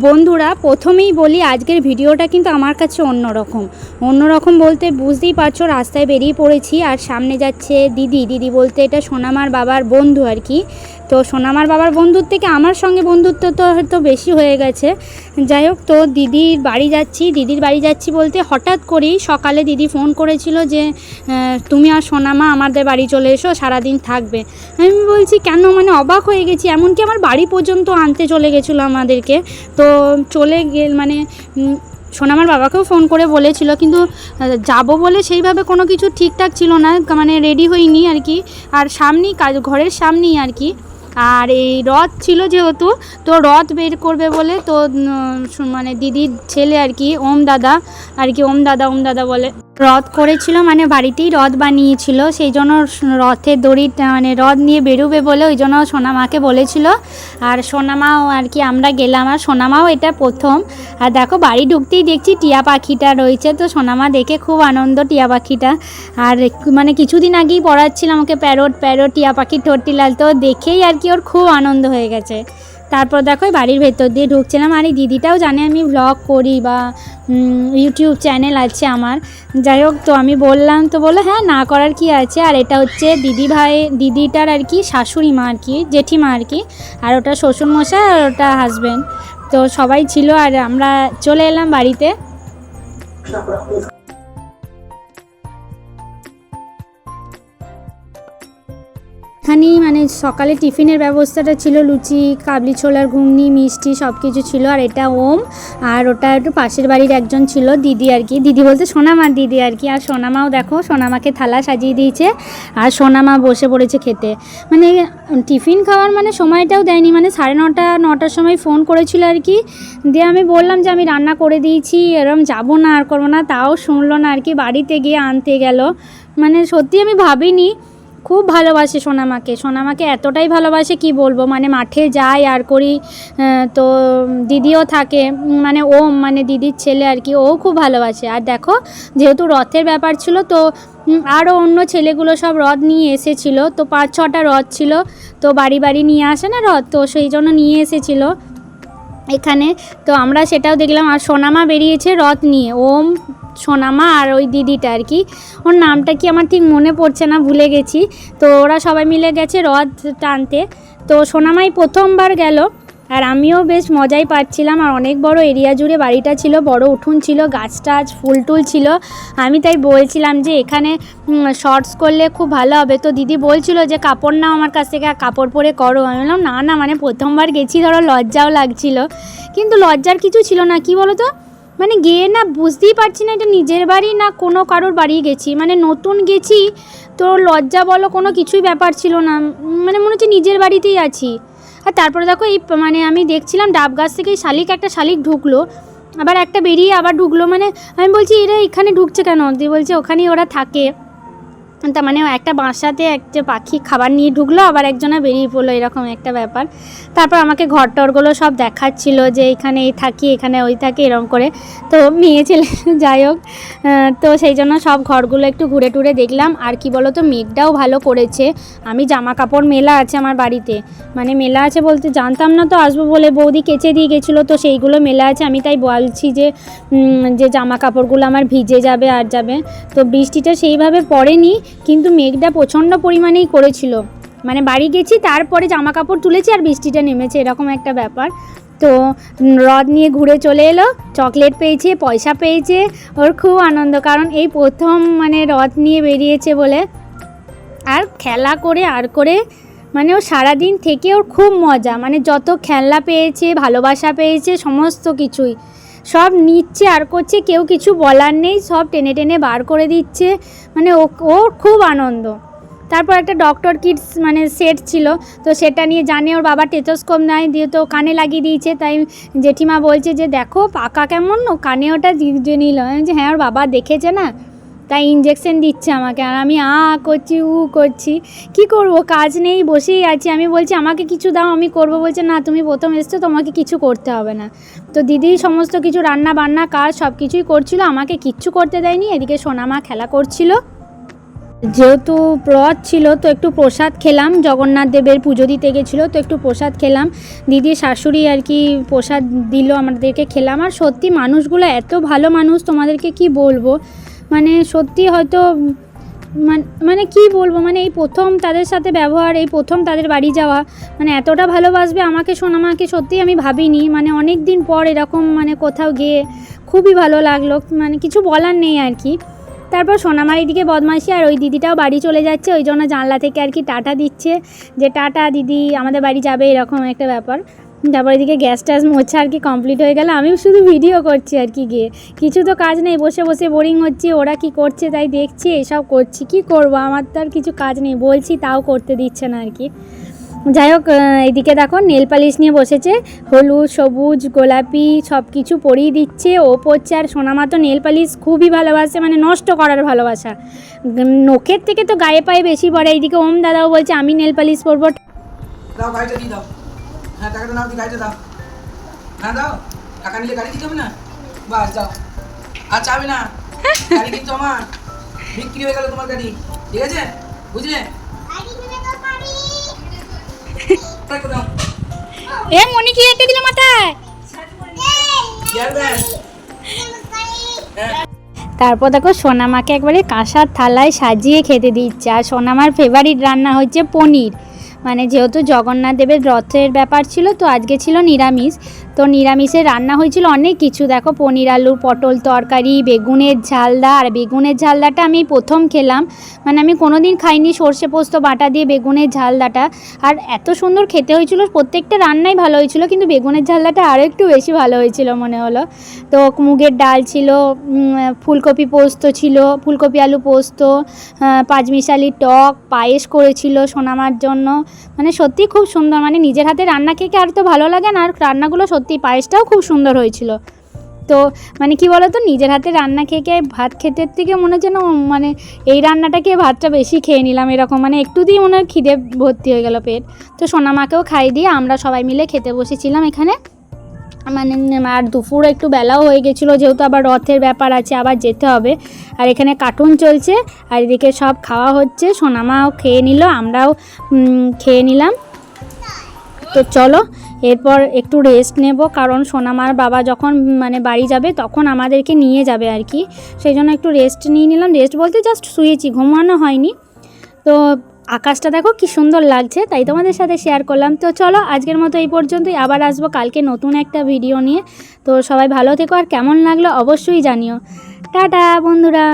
বন্ধুরা, প্রথমেই বলি আজকের ভিডিওটা কিন্তু আমার কাছে অন্যরকম। অন্যরকম বলতে বুঝতেই পারছ, রাস্তায় বেরিয়ে পড়েছি আর সামনে যাচ্ছে দিদি। দিদি বলতে এটা সোনামার বাবার বন্ধু আর কি। তো সোনামার বাবার বন্ধুর থেকে আমার সঙ্গে বন্ধুত্ব তো হয়তো বেশি হয়ে গেছে। যাই হোক, তো দিদির বাড়ি যাচ্ছি, দিদির বাড়ি যাচ্ছি বলতে হঠাৎ করেই সকালে দিদি ফোন করেছিল যে তুমি আর সোনামা আমাদের বাড়ি চলে এসো, সারাদিন থাকবে। আমি বলছি, কেন? মানে অবাক হয়ে গেছি, এমনকি আমার বাড়ি পর্যন্ত আনতে চলে গেছিল আমাদেরকে। তো চলে গেল মানে সোনামার বাবাকেও ফোন করে বলেছিল, কিন্তু যাব বলে সেইভাবে কোনো কিছু ঠিকঠাক ছিল না মানে রেডি হইনি আর কি। আর সামনেই কাজ, ঘরের সামনেই আর কি। আর এই রথ ছিল যেহেতু, তো রথ বের করবে বলে তো মানে দিদির ছেলে আর কি, ওম দাদা, আর কি ওম দাদা ওম দাদা বলে। রথ করেছিল মানে বাড়িতেই রথ বানিয়েছিল, সেই জন্য রথের দড়ি মানে রথ নিয়ে বেরোবে বলে ওই জন্য সোনামাকে বলেছিল। আর সোনামাও আর কি, আমরা গেলাম, আর সোনামাও এটা প্রথম। আর দেখো, বাড়ি ঢুকতেই দেখছি টিয়া পাখিটা রয়েছে, তো সোনামা দেখে খুব আনন্দ টিয়া পাখিটা। আর মানে কিছুদিন আগেই পড়াচ্ছিলাম ওকে প্যারট প্যারট, টিয়া পাখির ঠোঁটটিলাল তো দেখেই আর কি ওর খুব আনন্দ হয়ে গেছে। তারপর দেখো বাড়ির ভেতর দিয়ে ঢুকছিলাম। আর এই দিদিটাও জানে আমি ভ্লগ করি বা ইউটিউব চ্যানেল আছে আমার। যাই হোক, তো আমি বললাম, তো বলল হ্যাঁ না করার কি আছে? আর এটা হচ্ছে দিদি ভাই, দিদিটার আর কি শাশুড়ি মা আর কি, জেঠিমা আর কি। আর ওটা শ্বশুরমশাই আর ওটা হাজব্যান্ড তো সবাই ছিল আর আমরা চলে এলাম বাড়িতে। এখানেই মানে সকালে টিফিনের ব্যবস্থাটা ছিল লুচি, কাবলি ছোলার ঘুগনি, মিষ্টি সব কিছু ছিল আর এটা ওম আর ওটা একটু পাশের বাড়ির একজন ছিল দিদি আর কি। দিদি বলতে সোনামার দিদি আর কি। আর সোনামাও দেখো সোনামাকে থালা সাজিয়ে দিয়েছে আর সোনামা বসে পড়েছে খেতে। মানে টিফিন খাওয়ার মানে সময়টাও দেয়নি। মানে সাড়ে নটা, নটার সময় ফোন করেছিল আর কি। দিয়ে আমি বললাম যে আমি রান্না করে দিয়েছি, এরম যাব না আর করব না, তাও শুনলো না আর কি। বাড়িতে গিয়ে আনতে গেল। মানে সত্যি আমি ভাবিনি খুব ভালোবাসে সোনামাকে। সোনামাকে এতটাই ভালোবাসে কি বলব? মানে মাঠে যাই আর করি তো দিদিও থাকে মানে ও মানে দিদির ছেলে আর কি, ও খুব ভালোবাসে। আর দেখো, যেহেতু রথের ব্যাপার ছিল, তো আরও অন্য ছেলেগুলো সব রথ নিয়ে এসেছিল, তো পাঁচ ছটা রথ ছিল, তো বাড়ি বাড়ি নিয়ে আসে না রথ? তো সেই জন্য নিয়ে এসেছিল এখানে। তো আমরা সেটাও দেখলাম, আর সোনামা বেরিয়েছে রথ নিয়ে। ওম সোনামা আর ওই দিদিটা আর কি। ওর নামটা কি আমার ঠিক মনে পড়ছে না, ভুলে গেছি। তো ওরা সবাই মিলে গেছে রথ টানতে। তো সোনামাই প্রথমবার গেল আর আমিও বেশ মজাই পাচ্ছিলাম। আর অনেক বড় এরিয়া জুড়ে বাড়িটা ছিল, বড় উঠোন ছিল, গাছ টাছ, ফুল টুল ছিল। আমি তাই বলছিলাম যে এখানে শর্টস করলে খুব ভালো হবে। তো দিদি বলছিল যে, কাপড় নাও আমার কাছ থেকে, কাপড় পরে করো। আমি বললাম, না না মানে প্রথমবার গেছি, ধরো লজ্জাও লাগছিল। কিন্তু লজ্জার কিছু ছিল না, কি বলো তো মানে গিয়ে না বুঝতেই পারছি না এটা নিজের বাড়ি না কোনো কারোর বাড়ি গেছি। মানে নতুন গেছি, তো লজ্জা বলো কোনো কিছুই ব্যাপার ছিল না। মানে মনে হচ্ছে নিজের বাড়িতেই আছি। আর তারপরে দেখো এই মানে আমি দেখছিলাম ডাব গাছ থেকে শালিক একটা শালিক ঢুকলো। আবার একটা বেরিয়ে আবার ঢুকলো। মানে আমি বলছি, এরা এখানে ঢুকছে কেন? দিয়ে বলছে, ওখানেই ওরা থাকে। তার মানে একটা বাসাতে একটা পাখি খাবার নিয়ে ঢুকলো, আবার একজনে বেরিয়ে পড়ল, এরকম একটা ব্যাপার। তারপর আমাকে ঘর টরগুলো সব দেখাচ্ছিল যে এখানে এই থাকি, এখানে ওই থাকি, এরকম করে। তো মেয়ে ছেলে, যাই হোক তো সেই জন্য সব ঘরগুলো একটু ঘুরে টুরে দেখলাম। আর কি বলো তো মেঘটাও ভালো করেছে। আমি জামা কাপড় মেলা আছে আমার বাড়িতে। মানে মেলা আছে বলতে জানতাম না তো, আসব বলে বৌদি কেচে দিয়ে গেছিল, তো সেইগুলো মেলা আছে। আমি তাই বলছি যে যে জামা কাপড়গুলো আমার ভিজে যাবে আর যাবে। তো বৃষ্টিটা সেইভাবে পড়েনি। কিন্তু মেঘটা প্রচণ্ড পরিমাণেই করেছিল। মানে বাড়ি গেছি, তারপরে জামা কাপড় তুলেছি আর বৃষ্টিটা নেমেছে, এরকম একটা ব্যাপার। তো রথ নিয়ে ঘুরে চলে এলো, চকলেট পেয়েছে, পয়সা পেয়েছে, ওর খুব আনন্দ, কারণ এই প্রথম মানে রথ নিয়ে বেরিয়েছে বলে। আর খেলা করে, আর করে মানে ও সারাদিন থেকে ওর খুব মজা মানে যত খেলনা পেয়েছে, ভালোবাসা পেয়েছে, সমস্ত কিছুই। সব নিচ্ছে আর করছে, কেউ কিছু বলার নেই, সব টেনে টেনে বার করে দিচ্ছে। মানে ও ওর খুব আনন্দ। তারপর একটা ডক্টর কিটস মানে সেট ছিল, তো সেটা নিয়ে জানে ওর বাবা টেথোস্কোপ নেয় দিয়ে তো কানে লাগিয়ে দিয়েছে। তাই জেঠিমা বলছে যে, দেখো, পাকা কেমন? কানে ওটা নিল। হ্যাঁ ওর বাবা দেখেছে না? তাই ইঞ্জেকশন দিচ্ছে আমাকে। আর আমি, আ, করছি, উ, করছি। কি করব? কাজ নেই, বসেই আছি। আমি বলছি, আমাকে কিছু দাও, আমি করব। বলছে, না, তুমি প্রথম এসছো, তোমাকে কিছু করতে হবে না। তো দিদি সমস্ত কিছু, রান্না বান্না, কাজ সব কিছুই করছিল। আমাকে কিচ্ছু করতে দেয়নি। এদিকে সোনামা খেলা করছিল। যেহেতু রথ ছিল, তো একটু প্রসাদ খেলাম। জগন্নাথ দেবের পুজো দিতে গেছিল, তো একটু প্রসাদ খেলাম। দিদি, শাশুড়ি আর কি প্রসাদ দিল আমাদেরকে খেলাম। আর সত্যি, মানুষগুলো এত ভালো মানুষ, তোমাদেরকে কি বলব? মানে সত্যি হয়তো মান- কি বলব? মানে এই প্রথম তাদের সাথে ব্যবহার, এই প্রথম তাদের বাড়ি যাওয়া মানে এতটা ভালোবাসবে আমাকে সোনামাকে সত্যিই আমি ভাবিনি। মানে অনেক দিন পর এরকম মানে কোথাও গিয়ে খুবই ভালো লাগল। মানে কিছু বলার নেই আর কি। তারপর সোনামার এদিকে বদমাইশি আর ওই দিদিটাও বাড়ি চলে যাচ্ছে। ওই জন্য জানলা থেকে আর কি টাটা দিচ্ছে যে, টাটা দিদি, আমাদের বাড়ি যাবে এরকম একটা ব্যাপার। তারপর এদিকে গ্যাস ট্যাস মোছা আর কি কমপ্লিট হয়ে গেল। আমি শুধু ভিডিও করছি আর কি গিয়ে। কিছু তো কাজ নেই বসে বসে বোরিং হচ্ছে ওরা কি করছে তাই দেখছি এসব করছি কি করব? আমার তো আর কিছু কাজ নেই বলছি তাও করতে দিচ্ছে না আর কি। যাই হোক আহ, এইদিকে দেখো নেল পালিশ নিয়ে বসেছে হলুদ সবুজ গোলাপি সব কিছু পরিয়ে দিচ্ছে ও পড়ছে আর সোনামা তো নেল পালিশ খুবই ভালোবাসে মানে নষ্ট করার ভালোবাসা। নখের থেকে তো গায়ে পায়ে বেশি পড়ে এইদিকে ওম দাদাও বলছে আমি নেল পালিশ পরবো। দাও। হ্যাঁ টাকাটা নাও দিয়ে গাড়িটা দাও। হ্যাঁ দাও। টাকা নিলে গাড়ি দিতে হবে না? বাস যাও। আর চাবে না। গাড়ি কিন্তু আমার। বিক্রি হয়ে গেল তোমার গাড়ি। ঠিক আছে? বুঝলে? এ মনি কি একটা দিল মাথায়? তারপর দেখো সোনামাকে একবারে কাঁসার থালায় সাজিয়ে খেতে দিচ্ছে। আর সোনামার ফেভারিট রান্না হচ্ছে পনির। মানে যেহেতু জগন্নাথ দেবের রথের ব্যাপার ছিল, তো আজকে ছিল নিরামিষ। তো নিরামিষের রান্না হয়েছিল অনেক কিছু। দেখো, পনির আলু, পটল তরকারি, বেগুনের ঝালদা। আর বেগুনের ঝালদাটা আমি প্রথম খেলাম। মানে আমি কোনো দিন খাইনি সর্ষে পোস্ত, বাটা দিয়ে বেগুনের ঝালদাটা। আর এত সুন্দর খেতে হয়েছিল, প্রত্যেকটা রান্নাই ভালো হয়েছিল, কিন্তু বেগুনের ঝালদাটা আরও একটু বেশি ভালো হয়েছিল মনে হলো। তো মুগের ডাল ছিল ফুলকপি পোস্ত ছিল, ফুলকপি আলু পোস্ত পাঁচমিশালি টক, পায়েস করেছিল সোনামার জন্য। মানে সত্যি খুব সুন্দর মানে নিজের হাতে রান্না খেয়ে আর তো ভালো লাগে না? আর রান্নাগুলো সত্যি পায়েসটাও খুব সুন্দর হয়েছিল। তো মানে কি বলতো, নিজের হাতে রান্না খেয়ে খেয়ে ভাত খেতে থেকে মনে হচ্ছে না মানে এই রান্নাটা খেয়ে ভাতটা বেশি খেয়ে নিলাম এরকম মানে একটু দিয়ে মনে হয় খিদে ভর্তি হয়ে গেল পেট। তো সোনামাকেও খাই দিয়ে আমরা সবাই মিলে খেতে বসেছিলাম এখানে। মানে আর দুপুর একটু বেলাও হয়ে গেছিল, যেহেতু আবার রথের ব্যাপার আছে, আবার যেতে হবে। আর এখানে কার্টুন চলছে, আর এদিকে সব খাওয়া হচ্ছে, সোনামাও খেয়ে নিল, আমরাও খেয়ে নিলাম। তো চলো, এরপর একটু রেস্ট নেব, কারণ সোনামার বাবা যখন মানে বাড়ি যাবে, তখন আমাদেরকে নিয়ে যাবে আর কি। সেই জন্য একটু রেস্ট নিয়ে নিলাম। রেস্ট বলতে জাস্ট শুয়েছি, ঘুমানো হয়নি। তো আকাশটা দেখো কি সুন্দর লাগছে, তাই তোমাদের সাথে শেয়ার করলাম। তো চলো, আজকের মতো এই পর্যন্তই, আবার আসব কালকে নতুন একটা ভিডিও নিয়ে। তো সবাই ভালো থেকো, আর কেমন লাগল অবশ্যই জানিও। টাটা বন্ধুরা।